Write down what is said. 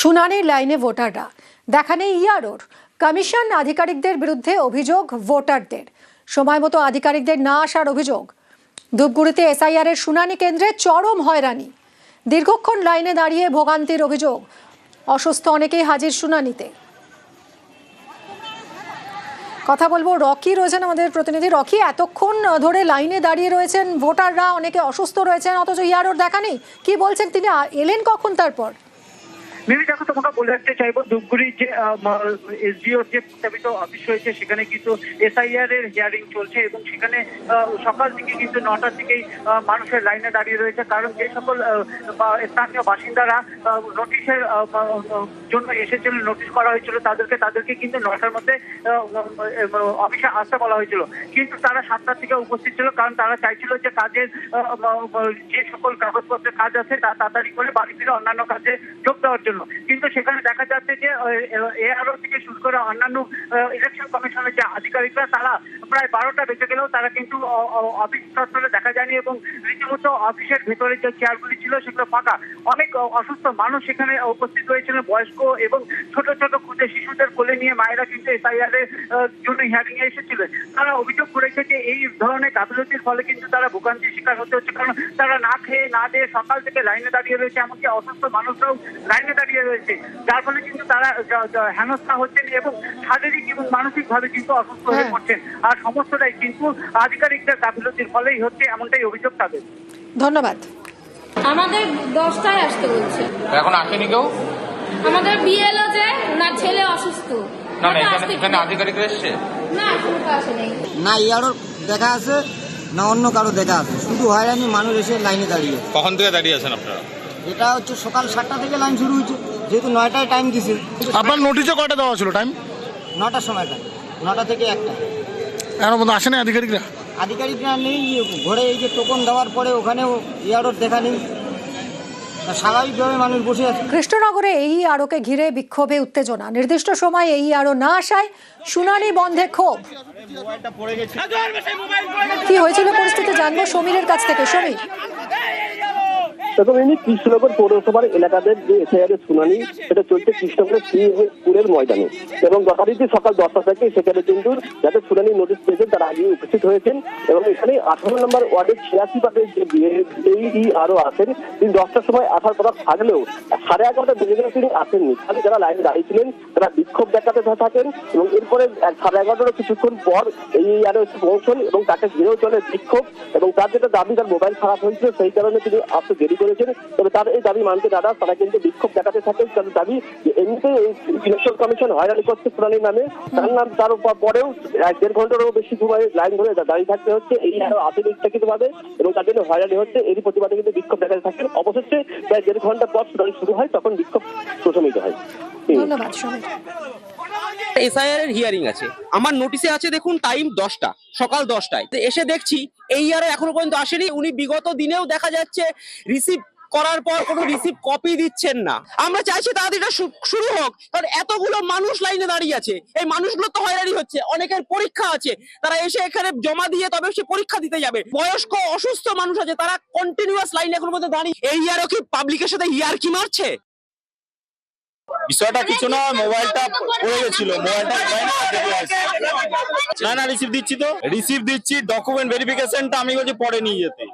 শুনানির লাইনে ভোটাররা। দেখা নেই ইয়ারোর। কমিশন আধিকারিকদের বিরুদ্ধে অভিযোগ ভোটারদের। সময় মতো আধিকারিকদের না আসার অভিযোগ। ধূপগুড়িতে এসআইআর এর শুনানি কেন্দ্রে চরম হয়রানি। দীর্ঘক্ষণ লাইনে দাঁড়িয়ে ভোগান্তির অভিযোগ। অসুস্থ অনেকেই হাজির শুনানিতে। কথা বলব রকি রয়েছেন আমাদের প্রতিনিধি। রকি, এতক্ষণ ধরে লাইনে দাঁড়িয়ে রয়েছেন ভোটাররা, অনেকে অসুস্থ রয়েছেন, অথচ ইয়ারোর দেখা নেই। কি বলছেন তিনি? এলেন কখন তারপর? মিমি, দেখো তোমাকে রাখতে চাইব, ধূপগুড়ির যে এসডিওর যে প্রস্তাবিত অফিস রয়েছে, সেখানে কিন্তু এসআইআর এর হিয়ারিং চলছে এবং সেখানে সকাল থেকে কিন্তু নটার থেকেই মানুষের লাইনে দাঁড়িয়ে রয়েছে। কারণ যে সকল স্থানীয় বাসিন্দারা নোটিশের জন্য এসেছিল নোটিশ করা হয়েছিল, তাদেরকে তাদেরকে কিন্তু নটার মধ্যে অফিসে আসতে বলা হয়েছিল। কিন্তু তারা সাতটা থেকে উপস্থিত ছিল, কারণ তারা চাইছিল যে কাজের যে সকল কাগজপত্রের কাজ আছে, তা তাড়াতাড়ি করে বাড়ি ফিরে অন্যান্য কাজে যোগ দেওয়ার জন্য। কিন্তু সেখানে দেখা যাচ্ছে যে এআরও থেকে শুরু করে অন্যান্য ইলেকশন কমিশনের যে আধিকারিকরা, তারা প্রায় বারোটা বেজে গেলেও তারা কিন্তু অফিস চত্বরে দেখা যায়নি এবং রীতিমতো অফিসের ভেতরে যে চেয়ারগুলি ছিল, সেগুলো ফাঁকা। অনেক অসুস্থ মানুষ সেখানে উপস্থিত হয়েছিলেন, বয়স্ক এবং ছোট ছোট ক্ষুদে শিশুদের কোলে নিয়ে মায়েরা কিন্তু এসআইআর এর জন্য হিয়ারিং এ এসেছিলেন তারা অভিযোগ করেছে যে, এই ধরনের গাফিলতির ফলে কিন্তু তারা ভোগান্তির শিকার হতে হচ্ছে, কারণ তারা না খেয়ে, না দিয়ে সকাল থেকে লাইনে দাঁড়িয়ে রয়েছে, এমনকি অসুস্থ মানুষরাও লাইনে দাঁড়িয়ে রয়েছে। যার ফলে কিন্তু তারা হেনস্থা হচ্ছেন এবং শারীরিক এবং মানসিক ভাবে কিন্তু অসুস্থ হয়ে হ্যাঁ। পড়ছেন। আর সমস্তটাই কিন্তু আধিকারিকদের গাফিলতির ফলেই হচ্ছে এমনটাই অভিযোগ তাদের। ধন্যবাদ। আমাদের দশটায় আসতে বলছে। এখন আসেনি কেউ? আমাদের বিএলও যে না ছেলে অসুস্থ। না না এখানে এখানে আধিকারিকরা এসছে? না এখনও তো আসে নাই না ইয়ারও দেখা আছে না অন্য কারও দেখা আছে। শুধু হয়রানি মানুষ এসে লাইনে দাঁড়িয়ে। কখন থেকে দাঁড়িয়ে আছেন আপনারা? এটা হচ্ছে সকাল সাতটা থেকে লাইন শুরু হয়েছে যেহেতু নয়টায় টাইম দিছে। আপনার নোটিশে কয়টা দেওয়া ছিল টাইম নটার সময়টা নটা থেকে একটা। এখনও পর্যন্ত আসেনি আধিকারিকরা? আধিকারিকরা নেই ঘরে এই যে টোকন দেওয়ার পরে ওখানেও ইয়ারোর দেখা নেই। স্বাভাবিকভাবে মানুষ বসে আছে। কৃষ্ণনগরে এই আরোকে ঘিরে বিক্ষোভে উত্তেজনা। নির্দিষ্ট সময় এই আরও না আসায় শুনানি বন্ধে ক্ষোভ। কি হয়েছিল পরিস্থিতি জানব সমীরের কাছ থেকে। সমীর? দেখুন ইনি কৃষ্ণনগর পৌরসভার এলাকাদের যে এসআইআর এর শুনানি, সেটা চলছে কৃষ্ণনগরের স্কুলের ময়দানে। এবং যথারীতি সকাল দশটা থেকে সেখানে কিন্তু যাদের শুনানি নোটিশ পেয়েছেন, তারা আগে উপস্থিত হয়েছেন। এবং এখানে আঠারো নম্বর ওয়ার্ডের ছিয়াশি পাটের যে এই আরও আছেন, তিনি দশটার সময় আসার কথা থাকলেও সাড়ে এগারোটা বেজে গেলে তিনি আসেননি। তাহলে যারা লাইনে দাঁড়িয়েছিলেন তারা বিক্ষোভ দেখাতে থাকেন এবং এরপরে সাড়ে এগারোটার কিছুক্ষণ পর এই আরও এসে পৌঁছন এবং তাকে ঘিরেও চলে বিক্ষোভ। এবং তার যেটা দাবি, তার মোবাইল খারাপ হয়েছিল, সেই কারণে তিনি আসতে দেরি করেছেন, তবে তার এই দাবি মানতে দাদা, তারা কিন্তু বিক্ষোভ দেখাতে থাকেন তাদের দাবি এমনিতে ইলেকশন কমিশন হয়রানি করছে শুনানির নামে। তার নাম তার পরেও এক দেড় ঘন্টারও বেশি সময় লাইন ধরে দাঁড়িয়ে থাকতে হচ্ছে। এই আরও আসেন ইচ্ছাকৃত ভাবে এবং তার জন্য হয়রানি হচ্ছে। এরই প্রতিবাদে কিন্তু বিক্ষোভ দেখাতে থাকেন অবশেষে প্রায় দেড় ঘণ্টা পর শুনানি শুরু হয়, তখন বিক্ষোভ প্রশমিত হয়। ধন্যবাদ এসআইআর এর হিয়ারিং আছে। আমার নোটিশে আছে দেখুন টাইম দশটা, সকাল দশটায়। এসে দেখছি এই ইয়ারে এখনও পর্যন্ত আসেনি, উনি বিগত দিনেও দেখা যাচ্ছে রিসিভ করার পর কোনো রিসিভ কপি দিচ্ছেন না। আমরা চাইছি তাড়াতাড়ি শুরু হোক, কারণ এতগুলো মানুষ লাইনে দাঁড়িয়ে আছে। এই মানুষগুলো তো হয়রানি হচ্ছে, অনেকের পরীক্ষা আছে, তারা এসে এখানে জমা দিয়ে তবে সে পরীক্ষা দিতে যাবে। বয়স্ক, অসুস্থ মানুষ আছে, তারা কন্টিনিউয়াস লাইনে এখন মধ্যে দাঁড়িয়ে এই ইয়ারও কি পাবলিকের সাথে ইয়ার কি মারছে? বিষয়টা কিছু না মোবাইলটা পড়ে গেছিল। মোবাইলটা না না রিসিভ দিচ্ছি তো। রিসিভ দিচ্ছি ডকুমেন্ট ভেরিফিকেশনটা আমি বলছি পরে নিয়ে যেতে।